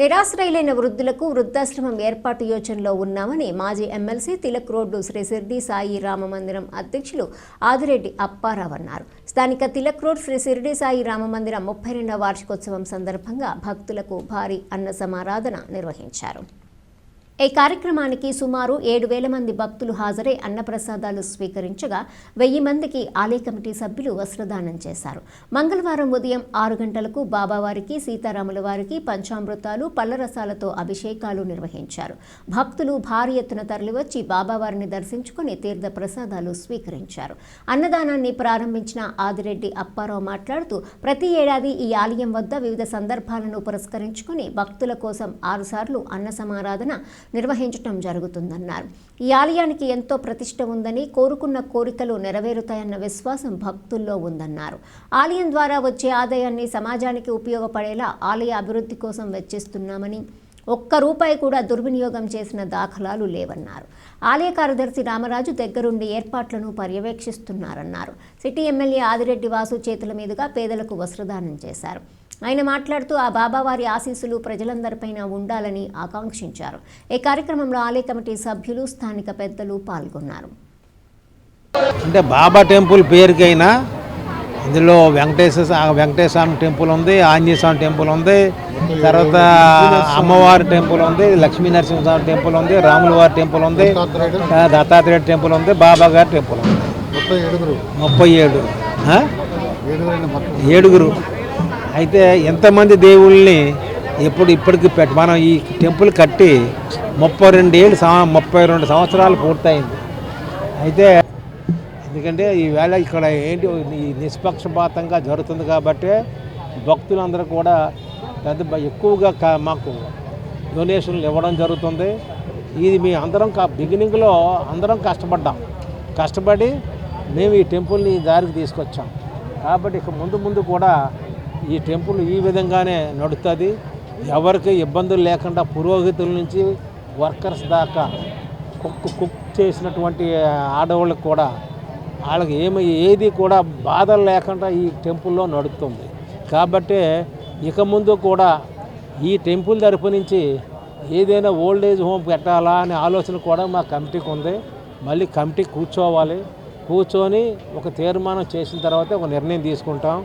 నిరాశ్రయులైన వృద్ధులకు వృద్ధాశ్రమం ఏర్పాటు యోచనలో ఉన్నామని మాజీ ఎమ్మెల్సీ తిలక్ రోడ్డు శ్రీ సిర్డి సాయి రామ మందిరం అధ్యక్షులు ఆదిరెడ్డి అప్పారావు అన్నారు. స్థానిక తిలక్ రోడ్ శ్రీ సిర్డి సాయి రామ మందిరం ముప్పై రెండవ వార్షికోత్సవం సందర్భంగా భక్తులకు భారీ అన్న సమారాధన నిర్వహించారు. ఈ కార్యక్రమానికి సుమారు ఏడు వేల మంది భక్తులు హాజరై అన్నప్రసాదాలు స్వీకరించగా వెయ్యి మందికి ఆలయ కమిటీ సభ్యులు వస్త్రదానం చేశారు. మంగళవారం ఉదయం ఆరు గంటలకు బాబావారికి సీతారాముల వారికి పంచామృతాలు పల్లరసాలతో అభిషేకాలు నిర్వహించారు. భక్తులు భారీ ఎత్తున తరలివచ్చి బాబావారిని దర్శించుకుని తీర్థ ప్రసాదాలు స్వీకరించారు. అన్నదానాన్ని ప్రారంభించిన ఆదిరెడ్డి అప్పారావు మాట్లాడుతూ ప్రతి ఏడాది ఈ ఆలయం వద్ద వివిధ సందర్భాలను పురస్కరించుకుని భక్తుల కోసం ఆరుసార్లు అన్న సమారాధన నిర్వహించటం జరుగుతుందన్నారు. ఈ ఆలయానికి ఎంతో ప్రతిష్ట ఉందని కోరుకున్న కోరికలు నెరవేరుతాయన్న విశ్వాసం భక్తుల్లో ఉందన్నారు. ఆలయం ద్వారా వచ్చే ఆదాయాన్ని సమాజానికి ఉపయోగపడేలా ఆలయ అభివృద్ధి కోసం వెచ్చిస్తున్నామని ఒక్క రూపాయి కూడా దుర్వినియోగం చేసిన దాఖలాలు లేవన్నారు. ఆలయ కార్యదర్శి రామరాజు దగ్గరుండి ఏర్పాట్లను పర్యవేక్షిస్తున్నారన్నారు. సిటీ ఎమ్మెల్యే ఆదిరెడ్డి వాసు చేతుల మీదుగా పేదలకు వస్త్రదానం చేశారు. ఆయన మాట్లాడుతూ ఆ బాబావారి ఆశీస్సులు ప్రజలందరిపైన ఉండాలని ఆకాంక్షించారు. ఈ కార్యక్రమంలో ఆలయ కమిటీ సభ్యులు స్థానిక పెద్దలు పాల్గొన్నారు. అంటే బాబా టెంపుల్ పేరుకైనా ఇందులో వెంకటేశ్వర వెంకటేశ్వర స్వామి టెంపుల్ ఉంది ఆంజనేయ స్వామి టెంపుల్ ఉంది తర్వాత అమ్మవారి టెంపుల్ ఉంది లక్ష్మీ నరసింహస్వామి టెంపుల్ ఉంది రాముల వారి టెంపుల్ ఉంది దత్తాత్రేయ టెంపుల్ ఉంది బాబా గారి టెంపుల్ ఉంది. ఏడుగురు. ముప్పై ఏడు ఆ? ఏడుగురైన మొత్తం ఏడుగురు. అయితే ఎంతమంది దేవుళ్ళని ఎప్పుడు ఇప్పటికి పెట్ మనం ఈ టెంపుల్ కట్టి ముప్పై రెండు ఏళ్ళు సంవ- ముప్పై రెండు సంవత్సరాలు పూర్తయింది. అయితే ఎందుకంటే ఈవేళ ఇక్కడ ఏంటి ఈ నిష్పక్షపాతంగా జరుగుతుంది కాబట్టి భక్తులందరూ కూడా పెద్ద ఎక్కువగా మాకు డొనేషన్లు ఇవ్వడం జరుగుతుంది. ఇది మీ అందరం బిగినింగ్లో అందరం కష్టపడ్డాం. కష్టపడి మేము ఈ టెంపుల్ని దారికి తీసుకొచ్చాం. కాబట్టి ఇక ముందు ముందు కూడా ఈ టెంపుల్ ఈ విధంగానే నడుస్తుంది ఎవరికి ఇబ్బందులు లేకుండా పురోహితుల నుంచి వర్కర్స్ దాకా కుక్ కుక్ చేసినటువంటి ఆడవాళ్ళకి కూడా వాళ్ళకి ఏమి ఏది కూడా బాధలు లేకుండా ఈ టెంపుల్లో నడుస్తుంది కాబట్టి ఇక ముందు కూడా ఈ టెంపుల్ తరపు నుంచి ఏదైనా ఓల్డ్ ఏజ్ హోమ్ పెట్టాలా అనే ఆలోచన కూడా మా కమిటీకి ఉంది. మళ్ళీ కమిటీ కూర్చోవాలి. కూర్చొని ఒక తీర్మానం చేసిన తర్వాత ఒక నిర్ణయం తీసుకుంటాం.